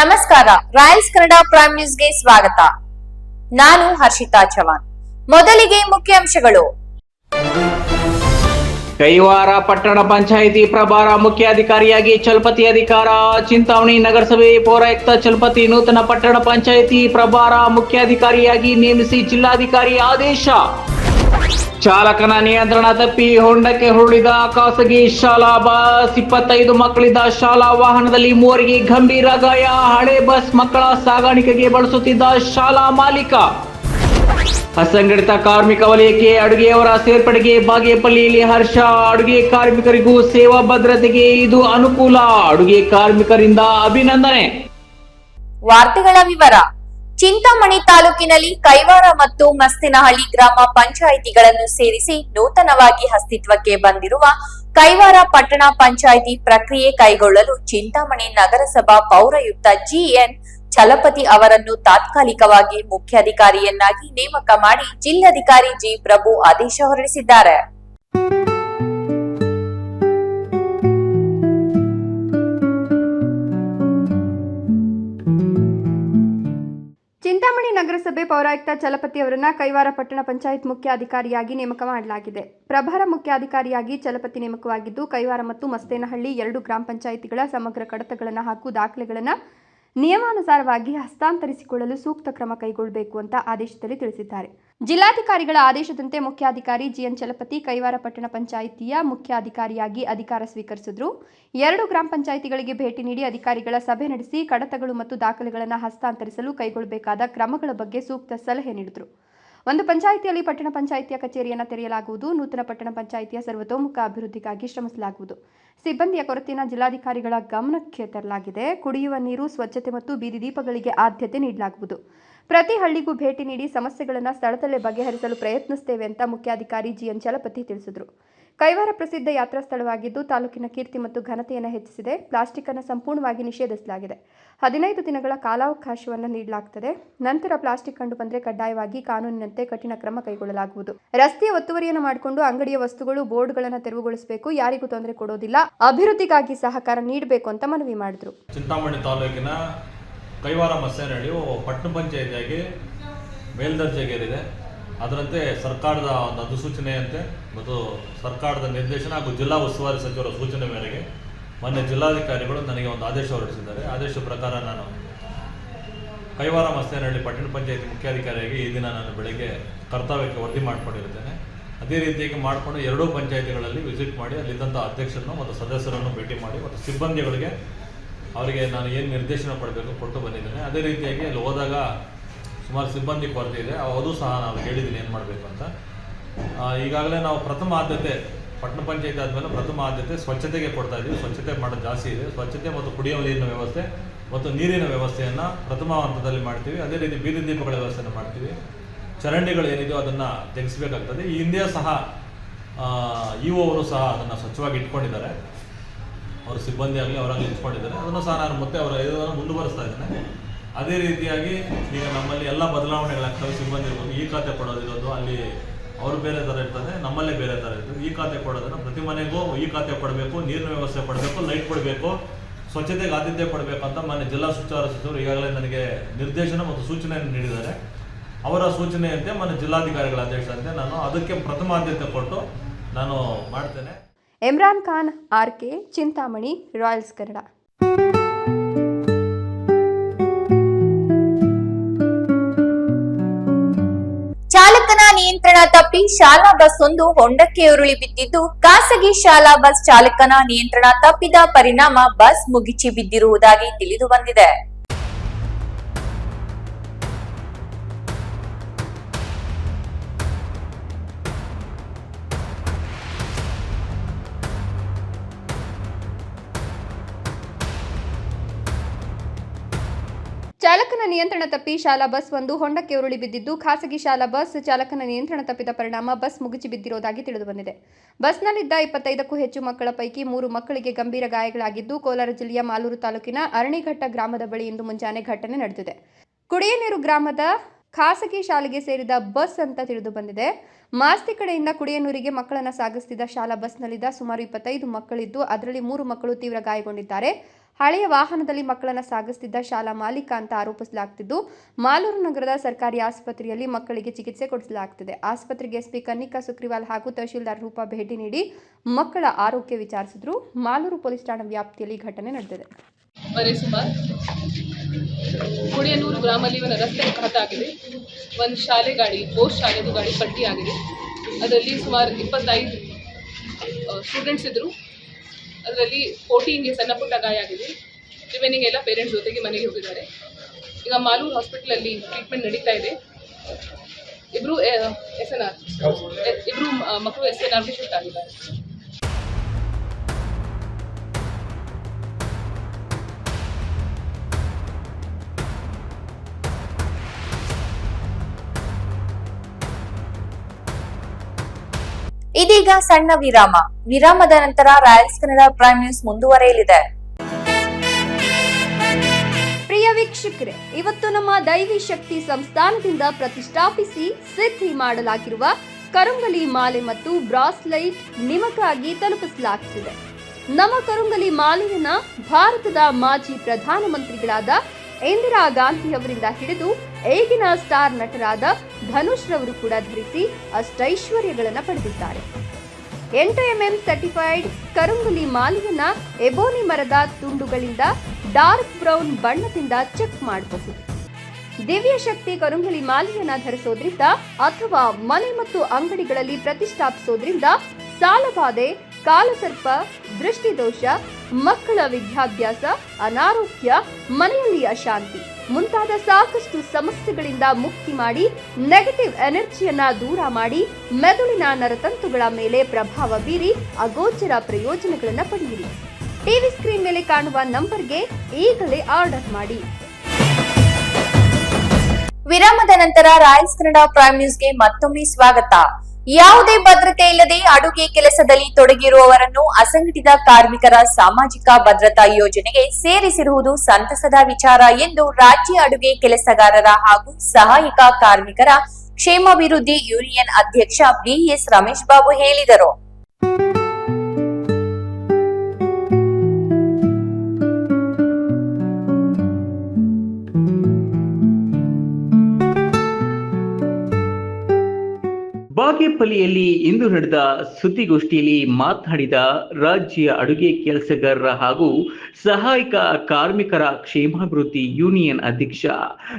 ನಮಸ್ಕಾರ, Royals Kannada prime ನ್ಯೂಸ್ಗೆ ಸ್ವಾಗತ. ನಾನು ಹರ್ಷಿತಾ ಚವಾನ್ ಮೊದಲಿಗೆ ಮುಖ್ಯಾಂಶಗಳು. ಕೈವಾರ ಪಟ್ಟಣ ಪಂಚಾಯಿತಿ ಪ್ರಭಾರ ಮುಖ್ಯಾಧಿಕಾರಿಯಾಗಿ ಚಲಪತಿ ಅಧಿಕಾರ, ಚಿಂತಾಮಣಿ ನಗರಸಭೆ ಪೌರಾಯುಕ್ತ ಚಲಪತಿ ನೂತನ ಪಟ್ಟಣ ಪಂಚಾಯಿತಿ ಪ್ರಭಾರ ಮುಖ್ಯಾಧಿಕಾರಿಯಾಗಿ ನೇಮಿಸಿ ಜಿಲ್ಲಾಧಿಕಾರಿ ಆದೇಶ. ಚಾಲಕನ ನಿಯಂತ್ರಣ ತಪ್ಪಿ ಹೊಂಡಕ್ಕೆ ಹುರುಳಿದ ಖಾಸಗಿ ಶಾಲಾ ಬಸ್ ಇಪ್ಪತ್ತೈದು ಮಕ್ಕಳಿದ್ದ ಶಾಲಾ ವಾಹನದಲ್ಲಿ ಮೂವರಿಗೆ ಗಂಭೀರ ಗಾಯ. ಹಳೆ ಬಸ್ ಮಕ್ಕಳ ಸಾಗಾಣಿಕೆಗೆ ಬಳಸುತ್ತಿದ್ದ ಶಾಲಾ ಮಾಲೀಕ. ಅಸಂಘಟಿತ ಕಾರ್ಮಿಕ ವಲಯಕ್ಕೆ ಅಡುಗೆಯವರ ಸೇರ್ಪಡೆಗೆ ಬಾಗೇಪಲ್ಲಿಯಲ್ಲಿ ಹರ್ಷ. ಅಡುಗೆ ಕಾರ್ಮಿಕರಿಗೂ ಸೇವಾ ಭದ್ರತೆಗೆ ಇದು ಅನುಕೂಲ. ಅಡುಗೆ ಕಾರ್ಮಿಕರಿಂದ ಅಭಿನಂದನೆ. ವಾರ್ತೆಗಳ ವಿವರ. ಚಿಂತಾಮಣಿ ತಾಲೂಕಿನಲ್ಲಿ ಕೈವಾರ ಮತ್ತು ಮಸ್ತಿನಹಳ್ಳಿ ಗ್ರಾಮ ಪಂಚಾಯಿತಿಗಳನ್ನು ಸೇರಿಸಿ ನೂತನವಾಗಿ ಅಸ್ತಿತ್ವಕ್ಕೆ ಬಂದಿರುವ ಕೈವಾರ ಪಟ್ಟಣ ಪಂಚಾಯಿತಿ ಪ್ರಕ್ರಿಯೆ ಕೈಗೊಳ್ಳಲು ಚಿಂತಾಮಣಿ ನಗರಸಭಾ ಪೌರಯುಕ್ತ ಜಿಎನ್ ಛಲಪತಿ ಅವರನ್ನು ತಾತ್ಕಾಲಿಕವಾಗಿ ಮುಖ್ಯಾಧಿಕಾರಿಯನ್ನಾಗಿ ನೇಮಕ ಮಾಡಿ ಜಿಲ್ಲಾಧಿಕಾರಿ ಜಿ ಪ್ರಭು ಆದೇಶ ಹೊರಡಿಸಿದ್ದಾರೆ. ನಗರಸಭೆ ಪೌರಾಯುಕ್ತ ಚಲಪತಿ ಅವರನ್ನು ಕೈವಾರ ಪಟ್ಟಣ ಪಂಚಾಯತ್ ಮುಖ್ಯಾಧಿಕಾರಿಯಾಗಿ ನೇಮಕ ಮಾಡಲಾಗಿದೆ. ಪ್ರಭಾರ ಮುಖ್ಯಾಧಿಕಾರಿಯಾಗಿ ಚಲಪತಿ ನೇಮಕವಾಗಿದ್ದು, ಕೈವಾರ ಮತ್ತು ಮಸ್ತೇನಹಳ್ಳಿ ಎರಡು ಗ್ರಾಮ ಪಂಚಾಯಿತಿಗಳ ಸಮಗ್ರ ಕಡತಗಳನ್ನು ಹಾಗೂ ದಾಖಲೆಗಳನ್ನು ನಿಯಮಾನುಸಾರವಾಗಿ ಹಸ್ತಾಂತರಿಸಿಕೊಳ್ಳಲು ಸೂಕ್ತ ಕ್ರಮ ಕೈಗೊಳ್ಳಬೇಕು ಅಂತ ಆದೇಶದಲ್ಲಿ ತಿಳಿಸಿದ್ದಾರೆ. ಜಿಲ್ಲಾಧಿಕಾರಿಗಳ ಆದೇಶದಂತೆ ಮುಖ್ಯಾಧಿಕಾರಿ ಜಿಎನ್ ಚಲಪತಿ ಕೈವಾರ ಪಟ್ಟಣ ಪಂಚಾಯಿತಿಯ ಮುಖ್ಯಾಧಿಕಾರಿಯಾಗಿ ಅಧಿಕಾರ ಸ್ವೀಕರಿಸಿದ್ರು. ಎರಡು ಗ್ರಾಮ ಪಂಚಾಯಿತಿಗಳಿಗೆ ಭೇಟಿ ನೀಡಿ ಅಧಿಕಾರಿಗಳ ಸಭೆ ನಡೆಸಿ ಕಡತಗಳು ಮತ್ತು ದಾಖಲೆಗಳನ್ನು ಹಸ್ತಾಂತರಿಸಲು ಕೈಗೊಳ್ಳಬೇಕಾದ ಕ್ರಮಗಳ ಬಗ್ಗೆ ಸೂಕ್ತ ಸಲಹೆ ನೀಡಿದರು. ಒಂದು ಪಂಚಾಯಿತಿಯಲ್ಲಿ ಪಟ್ಟಣ ಪಂಚಾಯಿತಿಯ ಕಚೇರಿಯನ್ನು ತೆರೆಯಲಾಗುವುದು. ನೂತನ ಪಟ್ಟಣ ಪಂಚಾಯಿತಿಯ ಸರ್ವತೋಮುಖ ಅಭಿವೃದ್ಧಿಗಾಗಿ ಶ್ರಮಿಸಲಾಗುವುದು. ಸಿಬ್ಬಂದಿಯ ಕೊರತೆಯನ್ನು ಜಿಲ್ಲಾಧಿಕಾರಿಗಳ ಗಮನಕ್ಕೆ ತರಲಾಗಿದೆ. ಕುಡಿಯುವ ನೀರು, ಸ್ವಚ್ಛತೆ ಮತ್ತು ಬೀದಿ ದೀಪಗಳಿಗೆ ಆದ್ಯತೆ ನೀಡಲಾಗುವುದು. ಪ್ರತಿ ಹಳ್ಳಿಗೂ ಭೇಟಿ ನೀಡಿ ಸಮಸ್ಯೆಗಳನ್ನು ಸ್ಥಳದಲ್ಲೇ ಬಗೆಹರಿಸಲು ಪ್ರಯತ್ನಿಸುತ್ತೇವೆ ಅಂತ ಮುಖ್ಯಾಧಿಕಾರಿ ಜಿಎನ್ ಚಲಪತಿ ತಿಳಿಸಿದರು. ಕೈವಾರ ಪ್ರಸಿದ್ಧ ಯಾತ್ರಾ ಸ್ಥಳವಾಗಿದ್ದು ತಾಲೂಕಿನ ಕೀರ್ತಿ ಮತ್ತು ಘನತೆಯನ್ನು ಹೆಚ್ಚಿಸಿದೆ. ಪ್ಲಾಸ್ಟಿಕ್ ಅನ್ನು ಸಂಪೂರ್ಣವಾಗಿ ನಿಷೇಧಿಸಲಾಗಿದೆ. ಹದಿನೈದು ದಿನಗಳ ಕಾಲಾವಕಾಶವನ್ನು ನೀಡಲಾಗುತ್ತದೆ ನಂತರ ಪ್ಲಾಸ್ಟಿಕ್ ಕಂಡು ಬಂದರೆ ಕಡ್ಡಾಯವಾಗಿ ಕಾನೂನಿನಂತೆ ಕಠಿಣ ಕ್ರಮ ಕೈಗೊಳ್ಳಲಾಗುವುದು. ರಸ್ತೆಯ ಒತ್ತುವರಿಯನ್ನು ಮಾಡಿಕೊಂಡು ಅಂಗಡಿಯ ವಸ್ತುಗಳು, ಬೋರ್ಡ್ಗಳನ್ನು ತೆರವುಗೊಳಿಸಬೇಕು. ಯಾರಿಗೂ ತೊಂದರೆ ಕೊಡೋದಿಲ್ಲ. ಅಭಿವೃದ್ಧಿಗಾಗಿ ಸಹಕಾರ ನೀಡಬೇಕು ಅಂತ ಮನವಿ ಮಾಡಿದರು. ಕೈವಾರ ಮಸ್ಸೇನಹಳ್ಳಿ ಪಟ್ಟಣ ಪಂಚಾಯತಿಯಾಗಿ ಮೇಲ್ದರ್ಜೆಗೇರಿದೆ. ಅದರಂತೆ ಸರ್ಕಾರದ ಒಂದು ಅಧಿಸೂಚನೆಯಂತೆ ಮತ್ತು ಸರ್ಕಾರದ ನಿರ್ದೇಶನ ಹಾಗೂ ಜಿಲ್ಲಾ ಉಸ್ತುವಾರಿ ಸಚಿವರ ಸೂಚನೆ ಮೇರೆಗೆ ಮೊನ್ನೆ ಜಿಲ್ಲಾಧಿಕಾರಿಗಳು ನನಗೆ ಒಂದು ಆದೇಶ ಹೊರಡಿಸಿದ್ದಾರೆ. ಆದೇಶ ಪ್ರಕಾರ ನಾನು ಕೈವಾರ ಮಸ್ತೇನಹಳ್ಳಿ ಪಟ್ಟಣ ಪಂಚಾಯತಿ ಮುಖ್ಯಾಧಿಕಾರಿಯಾಗಿ ಈ ದಿನ ನಾನು ಬೆಳಗ್ಗೆ ಕರ್ತವ್ಯಕ್ಕೆ ವರದಿ ಮಾಡಿಕೊಂಡಿರುತ್ತೇನೆ. ಅದೇ ರೀತಿಯಾಗಿ ಮಾಡಿಕೊಂಡು ಎರಡೂ ಪಂಚಾಯತಿಗಳಲ್ಲಿ ವಿಸಿಟ್ ಮಾಡಿ ಅಲ್ಲಿದ್ದಂಥ ಅಧ್ಯಕ್ಷರನ್ನು ಮತ್ತು ಸದಸ್ಯರನ್ನು ಭೇಟಿ ಮಾಡಿ ಮತ್ತು ಸಿಬ್ಬಂದಿಗಳಿಗೆ ಅವರಿಗೆ ನಾನು ಏನು ನಿರ್ದೇಶನ ಕೊಡಬೇಕು ಕೊಟ್ಟು ಬಂದಿದ್ದೇನೆ. ಅದೇ ರೀತಿಯಾಗಿ ಅಲ್ಲಿ ಹೋದಾಗ ಸುಮಾರು ಸಿಬ್ಬಂದಿ ಕೊರತೆ ಇದೆ. ಅದು ಸಹ ನಾವು ಹೇಳಿದ್ದೀನಿ ಏನು ಮಾಡಬೇಕು ಅಂತ. ಈಗಾಗಲೇ ನಾವು ಪ್ರಥಮ ಆದ್ಯತೆ, ಪಟ್ಟಣ ಪಂಚಾಯತ್ ಆದಮೇಲೆ ಪ್ರಥಮ ಆದ್ಯತೆ ಸ್ವಚ್ಛತೆಗೆ ಕೊಡ್ತಾ ಇದ್ದೀವಿ ಸ್ವಚ್ಛತೆ ಮಾಡೋದು ಜಾಸ್ತಿ ಇದೆ. ಸ್ವಚ್ಛತೆ ಮತ್ತು ಕುಡಿಯುವ ನೀರಿನ ವ್ಯವಸ್ಥೆ ಮತ್ತು ನೀರಿನ ವ್ಯವಸ್ಥೆಯನ್ನು ಪ್ರಥಮ ಹಂತದಲ್ಲಿ ಮಾಡ್ತೀವಿ. ಅದೇ ರೀತಿ ಬೀದಿ ದೀಪಗಳ ವ್ಯವಸ್ಥೆಯನ್ನು ಮಾಡ್ತೀವಿ. ಚರಂಡಿಗಳು ಏನಿದೆಯೋ ಅದನ್ನು ತೆಗೆಸಬೇಕಾಗ್ತದೆ. ಈ ಹಿಂದೆ ಸಹ ಇ ಅವರು ಸಹ ಅದನ್ನು ಸ್ವಚ್ಛವಾಗಿ ಇಟ್ಕೊಂಡಿದ್ದಾರೆ. ಅವರ ಸಿಬ್ಬಂದಿ ಆಗಲಿ ಅವರಾಗಲಿ ಇಟ್ಕೊಂಡಿದ್ದಾರೆ ಅದನ್ನು ಸಹ ನಾನು ಮತ್ತೆ ಅವರ ಇದನ್ನು ಮುಂದುವರಿಸ್ತಾ ಇದ್ದೇನೆ. ಅದೇ ರೀತಿಯಾಗಿ ಈಗ ನಮ್ಮಲ್ಲಿ ಎಲ್ಲ ಬದಲಾವಣೆಗಳಾಗ್ತವೆ, ಸಿಬ್ಬಂದಿ ಇರ್ಬೋದು. ಈ ಖಾತೆ ಕೊಡೋದಿರೋದು, ಅಲ್ಲಿ ಅವರು ಬೇರೆ ಥರ ಇರ್ತದೆ, ನಮ್ಮಲ್ಲೇ ಬೇರೆ ಥರ ಇರ್ತದೆ. ಈ ಖಾತೆ ಕೊಡೋದನ್ನು ಪ್ರತಿ ಮನೆಗೂ ಈ ಖಾತೆ ಕೊಡಬೇಕು, ನೀರಿನ ವ್ಯವಸ್ಥೆ ಕೊಡಬೇಕು, ಲೈಟ್ ಕೊಡಬೇಕು, ಸ್ವಚ್ಛತೆಗೆ ಆದ್ಯತೆ ಕೊಡಬೇಕು ಅಂತ ಮಾನ್ಯ ಜಿಲ್ಲಾ ಸುಚಾರ ಸಚಿವರು ಈಗಾಗಲೇ ನನಗೆ ನಿರ್ದೇಶನ ಮತ್ತು ಸೂಚನೆಯನ್ನು ನೀಡಿದ್ದಾರೆ. ಅವರ ಸೂಚನೆಯಂತೆ ಮಾನ್ಯ ಜಿಲ್ಲಾಧಿಕಾರಿಗಳ ಅಧ್ಯಕ್ಷರಂತೆ ನಾನು ಅದಕ್ಕೆ ಪ್ರಥಮ ಆದ್ಯತೆ ಕೊಟ್ಟು ನಾನು ಮಾಡ್ತೇನೆ. Imran Khan, R K Chintamani, royals Kannada. ಚಾಲಕನ ನಿಯಂತ್ರಣ ತಪ್ಪಿ ಶಾಲಾ ಬಸ್ ಒಂದು ಹೊಂಡಕ್ಕೆ ಉರುಳಿ ಬಿದ್ದಿದ್ದು, ಖಾಸಗಿ ಶಾಲಾ ಬಸ್ ಚಾಲಕನ ನಿಯಂತ್ರಣ ತಪ್ಪಿದ ಪರಿಣಾಮ ಬಸ್ ಮುಗಿಚಿ ಬಿದ್ದಿರುವುದಾಗಿ ತಿಳಿದು ಬಂದಿದೆ. ಚಾಲಕನ ನಿಯಂತ್ರಣ ತಪ್ಪಿ ಶಾಲಾ ಬಸ್ ಒಂದು ಹೊಂಡಕ್ಕೆ ಉರುಳಿ ಬಿದ್ದಿದ್ದು, ಖಾಸಗಿ ಶಾಲಾ ಬಸ್ ಚಾಲಕನ ನಿಯಂತ್ರಣ ತಪ್ಪಿದ ಪರಿಣಾಮ ಬಸ್ ಮುಗಿಚಿ ಬಿದ್ದಿರುವುದಾಗಿ ತಿಳಿದುಬಂದಿದೆ. ಬಸ್ನಲ್ಲಿದ್ದ ಇಪ್ಪತ್ತೈದಕ್ಕೂ ಹೆಚ್ಚು ಮಕ್ಕಳ ಪೈಕಿ ಮೂರು ಮಕ್ಕಳಿಗೆ ಗಂಭೀರ ಗಾಯಗಳಾಗಿದ್ದು, ಕೋಲಾರ ಜಿಲ್ಲೆಯ ಮಾಲೂರು ತಾಲೂಕಿನ ಅರಣಿಘಟ್ಟ ಗ್ರಾಮದ ಬಳಿ ಇಂದು ಮುಂಜಾನೆ ಘಟನೆ ನಡೆದಿದೆ. ಕುಡಿಯನೀರು ಗ್ರಾಮದ ಖಾಸಗಿ ಶಾಲೆಗೆ ಸೇರಿದ ಬಸ್ ಅಂತ ತಿಳಿದು ಬಂದಿದೆ ಮಾಸ್ತಿ ಕಡೆಯಿಂದ ಕುಡಿಯನೂರಿಗೆ ಮಕ್ಕಳನ್ನ ಸಾಗಿಸುತ್ತಿದ್ದ ಶಾಲಾ ಬಸ್ನಲ್ಲಿದ್ದ ಸುಮಾರು ಇಪ್ಪತ್ತೈದು ಮಕ್ಕಳಿದ್ದು, ಅದರಲ್ಲಿ ಮೂರು ಮಕ್ಕಳು ತೀವ್ರ ಗಾಯಗೊಂಡಿದ್ದಾರೆ. ಹಳೆಯ ವಾಹನದಲ್ಲಿ ಮಕ್ಕಳನ್ನು ಸಾಗಿಸುತ್ತಿದ್ದ ಶಾಲಾ ಮಾಲೀಕ ಅಂತ ಆರೋಪಿಸಲಾಗ್ತಿದ್ದು, ಮಾಲೂರು ನಗರದ ಸರ್ಕಾರಿ ಆಸ್ಪತ್ರೆಯಲ್ಲಿ ಮಕ್ಕಳಿಗೆ ಚಿಕಿತ್ಸೆ ಕೊಡಿಸಲಾಗ್ತಿದೆ. ಆಸ್ಪತ್ರೆಗೆ ಎಸ್ಪಿ ಕನ್ನಿಕಾ ಸುಕ್ರಿವಾಲ್ ಹಾಗೂ ತಹಶೀಲ್ದಾರ್ ರೂಪಾ ಭೇಟಿ ನೀಡಿ ಮಕ್ಕಳ ಆರೋಗ್ಯ ವಿಚಾರಿಸಿದ್ರು. ಮಾಲೂರು ಪೊಲೀಸ್ ಠಾಣಾ ವ್ಯಾಪ್ತಿಯಲ್ಲಿ ಘಟನೆ ನಡೆದಿದೆ. ಕುಡಿಯನೂರು ಗ್ರಾಮದಲ್ಲಿ ಒಂದು ರಸ್ತೆ ಅಪಘಾತ ಆಗಿದೆ. ಒಂದು ಶಾಲೆ ಗಾಡಿ ಬೋಸ್ ಶಾಲೆದು ಗಾಡಿ ಪಟ್ಟಿ ಆಗಿದೆ. ಅದರಲ್ಲಿ ಸುಮಾರು ಇಪ್ಪತ್ತೈದು ಸ್ಟೂಡೆಂಟ್ಸ್ ಇದ್ದರು ಅದರಲ್ಲಿ ಫೋರ್ಟೀನ್ಗೆ ಸಣ್ಣ ಪುಟ್ಟ ಗಾಯ ಆಗಿದೆ. ರಿಮೈನಿಂಗ್ ಎಲ್ಲ ಪೇರೆಂಟ್ಸ್ ಜೊತೆಗೆ ಮನೆಗೆ ಹೋಗಿದ್ದಾರೆ. ಈಗ ಮಾಲೂರು ಹಾಸ್ಪಿಟಲಲ್ಲಿ ಟ್ರೀಟ್ಮೆಂಟ್ ನಡೀತಾ ಇದೆ. ಇಬ್ರು ಎಸ್ ಎನ್ ಆರ್ ಇಬ್ರು ಮಕ್ಕಳು ಎಸ್ ಎನ್ ಆರ್ಗೆ ಶಿಫ್ಟ್ ಆಗಿದ್ದಾರೆ. ಇದೀಗ ಸಣ್ಣ ವಿರಾಮ. ವಿರಾಮದ ನಂತರ ರಾಯಲ್ಸ್ ಕನ್ನಡ ಪ್ರೈಮ್ ನ್ಯೂಸ್ ಮುಂದುವರೆಯಲಿದೆ. ಪ್ರಿಯ ವೀಕ್ಷಕರೇ, ಇವತ್ತು ನಮ್ಮ ದೈವಿ ಶಕ್ತಿ ಸಂಸ್ಥಾನದಿಂದ ಪ್ರತಿಷ್ಠಾಪಿಸಿ ಸಿದ್ಧಿ ಮಾಡಲಾಗಿರುವ ಕರುಂಗಲಿ ಮಾಲೆ ಮತ್ತು ಬ್ರಾಸ್ಲೈಟ್ ನಿಮಗಾಗಿ ತಲುಪಿಸಲಾಗುತ್ತಿದೆ ನಮ್ಮ ಕರುಂಗಲಿ ಮಾಲೆಯನ್ನ ಭಾರತದ ಮಾಜಿ ಪ್ರಧಾನಮಂತ್ರಿಗಳಾದ ಇಂದಿರಾ ಗಾಂಧಿ ಅವರಿಂದ ಹಿಡಿದು ಈಗಿನ ಸ್ಟಾರ್ ನಟರಾದ ಧನುಷ್ ರವರು ಕೂಡ ಧರಿಸಿ ಅಷ್ಟೈಶ್ವರ್ಯಗಳನ್ನು ಪಡೆದಿದ್ದಾರೆ. ಎಂಟು ಸರ್ಟಿಫೈಡ್ ಕರುಂಗುಲಿ ಮಾಲಿಯನ್ನ ಎಬೋನಿ ಮರದ ತುಂಡುಗಳಿಂದ ಡಾರ್ಕ್ ಬ್ರೌನ್ ಬಣ್ಣದಿಂದ ಚೆಕ್ ಮಾಡಬಹುದು. ದಿವ್ಯ ಶಕ್ತಿ ಕರುಂಗುಲಿ ಮಾಲಿಯನ್ನ ಧರಿಸೋದ್ರಿಂದ ಅಥವಾ ಮನೆ ಮತ್ತು ಅಂಗಡಿಗಳಲ್ಲಿ ಪ್ರತಿಷ್ಠಾಪಿಸೋದ್ರಿಂದ ಸಾಲಬಾಧೆ ಕಾಲಸರ್ಪ, ದೃಷ್ಟಿದೋಷ, ಮಕ್ಕಳ ವಿದ್ಯಾಭ್ಯಾಸ, ಅನಾರೋಗ್ಯ, ಮನೆಯಲ್ಲಿ ಅಶಾಂತಿ ಮುಂತಾದ ಸಾಕಷ್ಟು ಸಮಸ್ಯೆಗಳಿಂದ ಮುಕ್ತಿ ಮಾಡಿ ನೆಗೆಟಿವ್ ಎನರ್ಜಿಯನ್ನ ದೂರ ಮಾಡಿ, ಮೆದುಳಿನ ನರತಂತುಗಳ ಮೇಲೆ ಪ್ರಭಾವ ಬೀರಿ, ಅಗೋಚರ ಪ್ರಯೋಜನಗಳನ್ನು ಪಡೆಯಿರಿ. ಟಿವಿ ಸ್ಕ್ರೀನ್ ಮೇಲೆ ಕಾಣುವ ನಂಬರ್ಗೆ ಈಗಲೇ ಆರ್ಡರ್ ಮಾಡಿ. ವಿರಾಮದ ನಂತರ ರಾಯಲ್ಸ್ ಕನ್ನಡ ಪ್ರೈಮ್ ನ್ಯೂಸ್ಗೆ ಮತ್ತೊಮ್ಮೆ ಸ್ವಾಗತ. ಯಾವುದೇ ಭದ್ರತೆ ಇಲ್ಲದೆ ಅಡುಗೆ ಕೆಲಸದಲ್ಲಿ ತೊಡಗಿರುವವರನ್ನು ಅಸಂಘಟಿತ ಕಾರ್ಮಿಕರ ಸಾಮಾಜಿಕ ಭದ್ರತಾ ಯೋಜನೆಗೆ ಸೇರಿಸಿರುವುದು ಸಂತಸದ ವಿಚಾರ ಎಂದು ರಾಜ್ಯ ಅಡುಗೆ ಕೆಲಸಗಾರರ ಹಾಗೂ ಸಹಾಯಕ ಕಾರ್ಮಿಕರ ಕ್ಷೇಮಾಭಿವೃದ್ಧಿ ಯೂನಿಯನ್ ಅಧ್ಯಕ್ಷ ಬಿಎಸ್ ರಮೇಶ್ ಬಾಬು ಹೇಳಿದರು. ಬಾಗೇಪಲ್ಲಿಯಲ್ಲಿ ಇಂದು ನಡೆದ ಸುದ್ದಿಗೋಷ್ಠಿಯಲ್ಲಿ ಮಾತನಾಡಿದ ರಾಜ್ಯ ಅಡುಗೆ ಕೆಲಸಗಾರರ ಹಾಗೂ ಸಹಾಯಕ ಕಾರ್ಮಿಕರ ಕ್ಷೇಮಾಭಿವೃದ್ಧಿ ಯೂನಿಯನ್ ಅಧ್ಯಕ್ಷ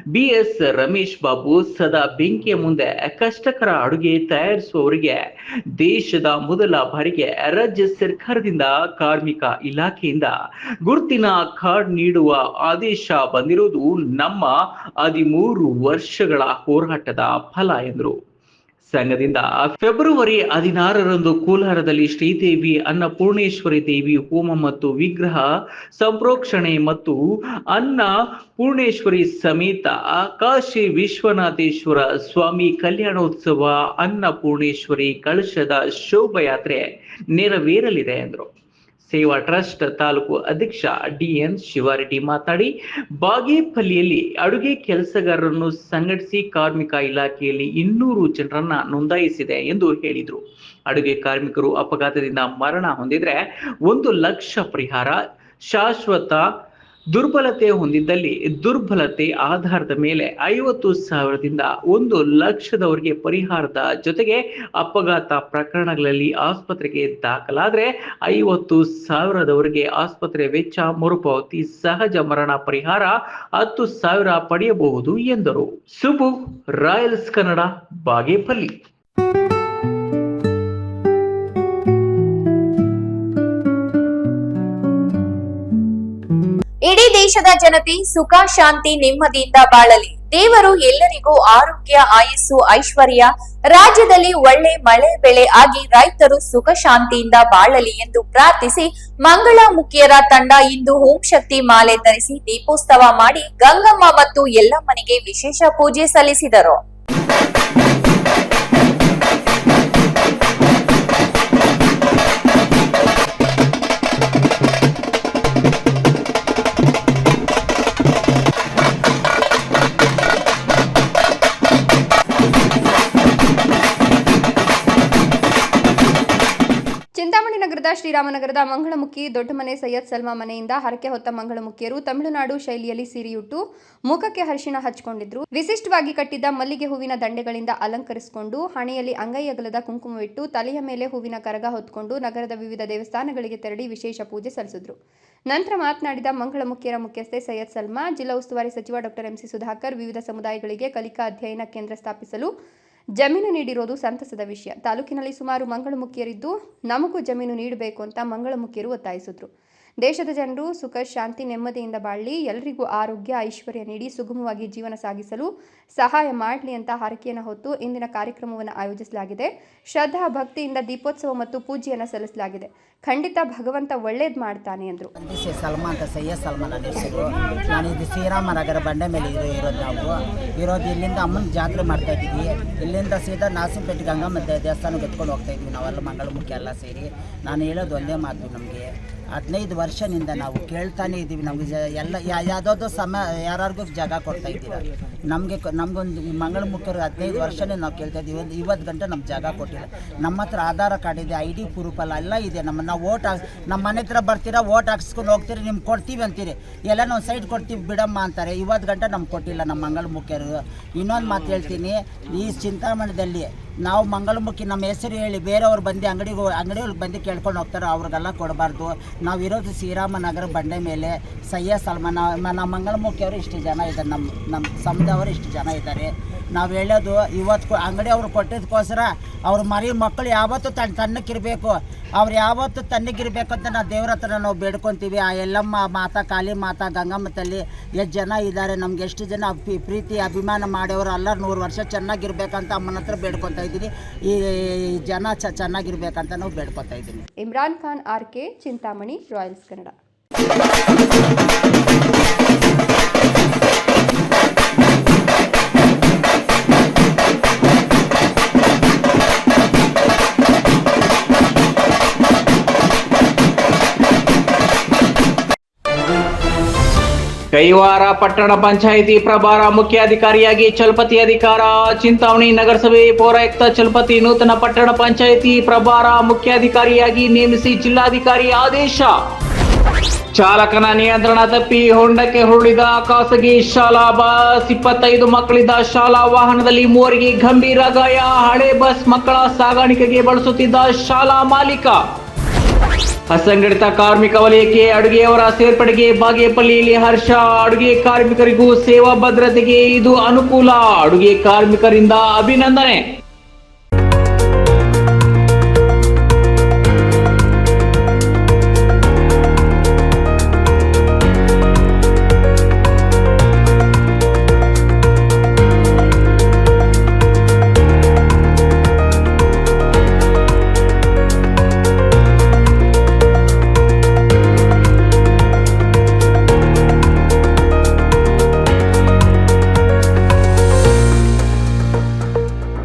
ಬಿಎಸ್ ರಮೇಶ್ ಬಾಬು ಸದಾ ಬೆಂಕಿಯ ಮುಂದೆ ಕಷ್ಟಕರ ಅಡುಗೆ ತಯಾರಿಸುವವರಿಗೆ ದೇಶದ ಮೊದಲ ಬಾರಿಗೆ ರಾಜ್ಯ ಸರ್ಕಾರದಿಂದ ಕಾರ್ಮಿಕ ಇಲಾಖೆಯಿಂದ ಗುರುತಿನ ಕಾರ್ಡ್ ನೀಡುವ ಆದೇಶ ಬಂದಿರುವುದು ನಮ್ಮ ಹದಿಮೂರು ವರ್ಷಗಳ ಹೋರಾಟದ ಫಲ ಎಂದರು. ಸಂಘದಿಂದ ಫೆಬ್ರವರಿ ಹದಿನಾರರಂದು ಕೋಲಾರದಲ್ಲಿ ಶ್ರೀದೇವಿ ಅನ್ನಪೂರ್ಣೇಶ್ವರಿ ದೇವಿ ಹೋಮ ಮತ್ತು ವಿಗ್ರಹ ಸಂಪ್ರೋಕ್ಷಣೆ ಮತ್ತು ಅನ್ನ ಪೂರ್ಣೇಶ್ವರಿ ಸಮೇತ ಕಾಶಿ ವಿಶ್ವನಾಥೇಶ್ವರ ಸ್ವಾಮಿ ಕಲ್ಯಾಣೋತ್ಸವ ಅನ್ನಪೂರ್ಣೇಶ್ವರಿ ಕಳಶದ ಶೋಭಯಾತ್ರೆ ನೆರವೇರಲಿದೆ ಎಂದರು. ಸೇವಾ ಟ್ರಸ್ಟ್ ತಾಲೂಕು ಅಧ್ಯಕ್ಷ ಡಿಎನ್ ಶಿವಾರೆಡ್ಡಿ ಮಾತನಾಡಿ ಬಾಗೇಪಲ್ಲಿಯಲ್ಲಿ ಅಡುಗೆ ಕೆಲಸಗಾರರನ್ನು ಸಂಘಟಿಸಿ ಕಾರ್ಮಿಕ ಇಲಾಖೆಯಲ್ಲಿ ಇನ್ನೂರು ಜನರನ್ನ ನೋಂದಾಯಿಸಿದೆ ಎಂದು ಹೇಳಿದರು. ಅಡುಗೆ ಕಾರ್ಮಿಕರು ಅಪಘಾತದಿಂದ ಮರಣ ಹೊಂದಿದ್ರೆ ಒಂದು ಲಕ್ಷ ಪರಿಹಾರ, ಶಾಶ್ವತ ದುರ್ಬಲತೆ ಹೊಂದಿದ್ದಲ್ಲಿ ದುರ್ಬಲತೆ ಆಧಾರದ ಮೇಲೆ ಐವತ್ತು ಸಾವಿರದಿಂದ ಒಂದು ಲಕ್ಷದವರೆಗೆ ಪರಿಹಾರದ ಜೊತೆಗೆ ಅಪಘಾತ ಪ್ರಕರಣಗಳಲ್ಲಿ ಆಸ್ಪತ್ರೆಗೆ ದಾಖಲಾದರೆ ಐವತ್ತು ಸಾವಿರದವರೆಗೆ ಆಸ್ಪತ್ರೆ ವೆಚ್ಚ, ಮರುಪಾವತಿ, ಸಹಜ ಮರಣ ಪರಿಹಾರ ಹತ್ತು ಸಾವಿರ ಪಡೆಯಬಹುದು ಎಂದರು. ಸುಬು, ರಾಯಲ್ಸ್ ಕನ್ನಡ, ಬಾಗೇಪಲ್ಲಿ. ಇಡೀ ದೇಶದ ಜನತೆ ಸುಖ, ಶಾಂತಿ, ನೆಮ್ಮದಿಯಿಂದ ಬಾಳಲಿ. ದೇವರು ಎಲ್ಲರಿಗೂ ಆರೋಗ್ಯ, ಆಯಸ್ಸು, ಐಶ್ವರ್ಯ. ರಾಜ್ಯದಲ್ಲಿ ಒಳ್ಳೆ ಮಳೆ, ಬೆಳೆ ಆಗಿ ರೈತರು ಸುಖ, ಶಾಂತಿಯಿಂದ ಬಾಳಲಿ ಎಂದು ಪ್ರಾರ್ಥಿಸಿ ಮಂಗಳ ಮಂಗಳಮುಖಿಯರ ತಂಡ ಇಂದು ಓಂ ಶಕ್ತಿ ಮಾಲೆ ಧರಿಸಿ ದೀಪೋತ್ಸವ ಮಾಡಿ ಗಂಗಮ್ಮ ಮತ್ತು ಎಲ್ಲಮ್ಮನಿಗೆ ವಿಶೇಷ ಪೂಜೆ ಸಲ್ಲಿಸಿದರು. ಚಿಂತಾಮಣಿ ನಗರದ ಶ್ರೀ ಶ್ರೀರಾಮನಗರದ ಮಂಗಳಮುಖಿ ದೊಡ್ಡಮನೆ ಸೈಯದ್ ಸಲ್ಮಾ ಮನೆಯಿಂದ ಹರಕೆ ಹೊತ್ತ ಮಂಗಳಮುಖಿಯರು ತಮಿಳುನಾಡು ಶೈಲಿಯಲ್ಲಿ ಸಿರಿಯುಟ್ಟು ಮುಖಕ್ಕೆ ಹರಿಶಿಣ ಹಚ್ಚಿಕೊಂಡಿದ್ರು. ವಿಶಿಷ್ಟವಾಗಿ ಕಟ್ಟಿದ್ದ ಮಲ್ಲಿಗೆ ಹೂವಿನ ದಂಡೆಗಳಿಂದ ಅಲಂಕರಿಸಿಕೊಂಡು ಹಣೆಯಲ್ಲಿ ಅಂಗೈ ಅಗಲದ ಕುಂಕುಮವಿಟ್ಟು ತಲೆಯ ಮೇಲೆ ಹೂವಿನ ಕರಗ ಹೊತ್ತುಕೊಂಡು ನಗರದ ವಿವಿಧ ದೇವಸ್ಥಾನಗಳಿಗೆ ತೆರಳಿ ವಿಶೇಷ ಪೂಜೆ ಸಲ್ಲಿಸಿದ್ರು. ನಂತರ ಮಾತನಾಡಿದ ಮಂಗಳಮುಖಿಯರ ಮುಖ್ಯಸ್ಥೆ ಸೈಯದ್ ಸಲ್ಮಾ, ಜಿಲ್ಲಾ ಉಸ್ತುವಾರಿ ಸಚಿವ ಡಾಕ್ಟರ್ ಎಂಸಿ ಸುಧಾಕರ್, ವಿವಿಧ ಸಮುದಾಯಗಳಿಗೆ ಕಲಿಕಾ ಅಧ್ಯಯನ ಕೇಂದ್ರ ಸ್ಥಾಪಿಸಲು ಜಮೀನು ನೀಡಿರೋದು ಸಂತಸದ ವಿಷಯ. ತಾಲೂಕಿನಲ್ಲಿ ಸುಮಾರು ಮಂಗಳಮುಖಿಯರಿದ್ದು ನಮಗೂ ಜಮೀನು ನೀಡಬೇಕು ಅಂತ ಮಂಗಳಮುಖಿಯರು ಒತ್ತಾಯಿಸಿದ್ರು. ದೇಶದ ಜನರು ಸುಖ, ಶಾಂತಿ, ನೆಮ್ಮದಿಯಿಂದ ಬಾಳಲಿ ಎಲ್ಲರಿಗೂ ಆರೋಗ್ಯ, ಐಶ್ವರ್ಯ ನೀಡಿ ಸುಗಮವಾಗಿ ಜೀವನ ಸಾಗಿಸಲು ಸಹಾಯ ಮಾಡಲಿ ಅಂತ ಹಾರಕೆಯನ್ನು ಹೊತ್ತು ಇಂದಿನ ಕಾರ್ಯಕ್ರಮವನ್ನು ಆಯೋಜಿಸಲಾಗಿದೆ. ಶ್ರದ್ಧಾ, ಭಕ್ತಿಯಿಂದ ದೀಪೋತ್ಸವ ಮತ್ತು ಪೂಜೆಯನ್ನು ಸಲ್ಲಿಸಲಾಗಿದೆ. ಖಂಡಿತ ಭಗವಂತ ಒಳ್ಳೇದು ಮಾಡ್ತಾನೆ ಎಂದರು ಸಲ್ಮಾನ್ ಸಲ್ಮಾ ಅಂತ ಸಲ್ಮಾನ್ ನನ್ನ ನಾನು ಇದು ಮೇಲೆ ಇರೋ ಇರೋದು ನಾವು. ಇರೋದು ಇಲ್ಲಿಂದ ಅಮ್ಮನ ಜಾತ್ರೆ ಮಾಡ್ತಾ ಇದ್ದೀವಿ. ಇಲ್ಲಿಂದ ಸೀದಾ ನಾಸಿಂಪೇಟೆ ಗಂಗಮ್ಮ ದೇವಸ್ಥಾನಕ್ಕೆ ಎತ್ಕೊಂಡು ಹೋಗ್ತಾ ಇದ್ವಿ ನಾವೆಲ್ಲ ಮುಖ್ಯ ಎಲ್ಲ ಸೇರಿ. ನಾನು ಹೇಳೋದು ಒಂದೇ ಮಾತು ನಮಗೆ. ಹದಿನೈದು ವರ್ಷದಿಂದ ನಾವು ಕೇಳ್ತಾನೆ ಇದ್ದೀವಿ. ನಮಗೆ ಎಲ್ಲ ಯಾವುದಾದ್ರು ಸಮ ಯಾರಿಗೂ ಜಾಗ ಕೊಡ್ತಾ ಇದ್ದೀರ? ನಮಗೆ ನಮಗೊಂದು ಮಂಗಳಮುಖರು ಹದಿನೈದು ವರ್ಷನೇ ನಾವು ಕೇಳ್ತಾ ಇದ್ದೀವಿ. ಒಂದು ಇವತ್ತು ಗಂಟೆ ನಮ್ಮ ಜಾಗ ಕೊಟ್ಟಿಲ್ಲ. ನಮ್ಮ ಹತ್ರ ಆಧಾರ ಕಾರ್ಡ್ ಇದೆ, ಐ ಡಿ ಪ್ರೂಫ್ ಎಲ್ಲ ಎಲ್ಲ ಇದೆ. ನಮ್ಮ ನಾವು ಓಟ್ ಹಾಕ್ ನಮ್ಮ ಮನೆ ಹತ್ರ ಬರ್ತೀರಾ ಓಟ್ ಹಾಕ್ಸ್ಕೊಂಡು ಹೋಗ್ತೀರಿ, ನಿಮ್ಗೆ ಕೊಡ್ತೀವಿ ಅಂತೀರಿ. ಎಲ್ಲ ನಾವು ಸೈಡ್ ಕೊಡ್ತೀವಿ, ಬಿಡಮ್ಮ ಅಂತಾರೆ. ಇವತ್ತು ಗಂಟೆ ನಮ್ಗೆ ಕೊಟ್ಟಿಲ್ಲ ನಮ್ಮ ಮಂಗಳಮುಖಿಯರು ಇನ್ನೊಂದು ಮಾತು ಹೇಳ್ತೀನಿ, ಈ ಚಿಂತಾಮಣದಲ್ಲಿ ನಾವು ಮಂಗಳಮುಖಿ ನಮ್ಮ ಹೆಸರು ಹೇಳಿ ಬೇರೆಯವ್ರು ಬಂದು ಅಂಗಡಿಗೆ ಅಂಗಡಿಯವ್ರಿಗೆ ಬಂದು ಕೇಳ್ಕೊಂಡು ಹೋಗ್ತಾರೆ ಅವ್ರಿಗೆಲ್ಲ ಕೊಡಬಾರ್ದು. ನಾವು ಇರೋದು ಶ್ರೀರಾಮನಗರ ಬಂಡೆ ಮೇಲೆ ಸಯ್ಯ ಸಲ್ಮಾನ ನಮ್ಮ ಮಂಗಳಮುಖಿಯವರು ಇಷ್ಟು ಜನ ಇದ್ದಾರೆ ನಮ್ಮ ನಮ್ಮ ಸಮುದಾಯವರು ಇಷ್ಟು ಜನ ಇದ್ದಾರೆ. ನಾವು ಹೇಳೋದು ಇವತ್ತು ಅಂಗಡಿ ಅವರು ಕೊಟ್ಟಿದ್ದಕ್ಕೋಸ್ಕರ ಅವ್ರ ಮರಿ ಮಕ್ಕಳು ಯಾವತ್ತೂ ತನ್ನ ತಣ್ಣಕ್ಕಿರಬೇಕು ಅವ್ರು ಯಾವತ್ತೂ ತಣ್ಣಗಿರ್ಬೇಕು ಅಂತ ನಾವು ದೇವ್ರ ಹತ್ರ ನಾವು ಬೇಡ್ಕೊತೀವಿ. ಆ ಎಲ್ಲಮ್ಮ ಮಾತಾ, ಕಾಳಿ ಮಾತಾ, ಗಂಗಮ್ಮ ತಲ್ಲಿ ಎಷ್ಟು ಜನ ಇದ್ದಾರೆ. ನಮ್ಗೆ ಎಷ್ಟು ಜನ ಪ್ರೀತಿ, ಅಭಿಮಾನ ಮಾಡೋರು ಎಲ್ಲರೂ ನೂರು ವರ್ಷ ಚೆನ್ನಾಗಿರ್ಬೇಕಂತ ಅಮ್ಮನ ಹತ್ರ ಬೇಡ್ಕೊತಾ ಇದ್ದೀನಿ. ಈ ಜನ ಚ ಚೆನ್ನಾಗಿರ್ಬೇಕಂತ ನಾವು ಬೇಡ್ಕೊತಾ ಇದ್ದೀನಿ. Imran Khan, R K, Chintamani, royals Kannada. Kaiwara ಪಟ್ಟಣ ಪಂಚಾಯಿತಿ ಪ್ರಭಾರ ಮುಖ್ಯಾಧಿಕಾರಿಯಾಗಿ ಚಲಪತಿ ಅಧಿಕಾರ, ಚಿಂತಾಮಣಿ ನಗರಸಭೆ ಪೌರಾಯುಕ್ತ ಚಲಪತಿ ನೂತನ ಪಟ್ಟಣ ಪಂಚಾಯಿತಿ ಪ್ರಭಾರ ಮುಖ್ಯಾಧಿಕಾರಿಯಾಗಿ ನೇಮಿಸಿ ಜಿಲ್ಲಾಧಿಕಾರಿ ಆದೇಶ. ಚಾಲಕನ ನಿಯಂತ್ರಣ ತಪ್ಪಿ ಹೊಂಡಕ್ಕೆ ಹುರುಳಿದ ಖಾಸಗಿ ಶಾಲಾ ಬಸ್, ಇಪ್ಪತ್ತೈದು ಮಕ್ಕಳಿದ್ದ ಶಾಲಾ ವಾಹನದಲ್ಲಿ ಮೂವರಿಗೆ ಗಂಭೀರ ಗಾಯ, ಹಳೆ ಬಸ್ ಮಕ್ಕಳ ಸಾಗಾಣಿಕೆಗೆ ಬಳಸುತ್ತಿದ್ದ ಶಾಲಾ ಮಾಲೀಕ. ಅಸಂಘಟಿತ ಕಾರ್ಮಿಕ ವಲಯಕ್ಕೆ ಅಡುಗೆಯವರ ಸೇರ್ಪಡೆಗೆ ಬಾಗೇಪಲ್ಲಿಯಲ್ಲಿ ಹರ್ಷ. ಅಡುಗೆ ಕಾರ್ಮಿಕರಿಗೂ ಸೇವಾ ಭದ್ರತೆಗೆ ಇದು ಅನುಕೂಲ. ಅಡುಗೆ ಕಾರ್ಮಿಕರಿಂದ ಅಭಿನಂದನೆ.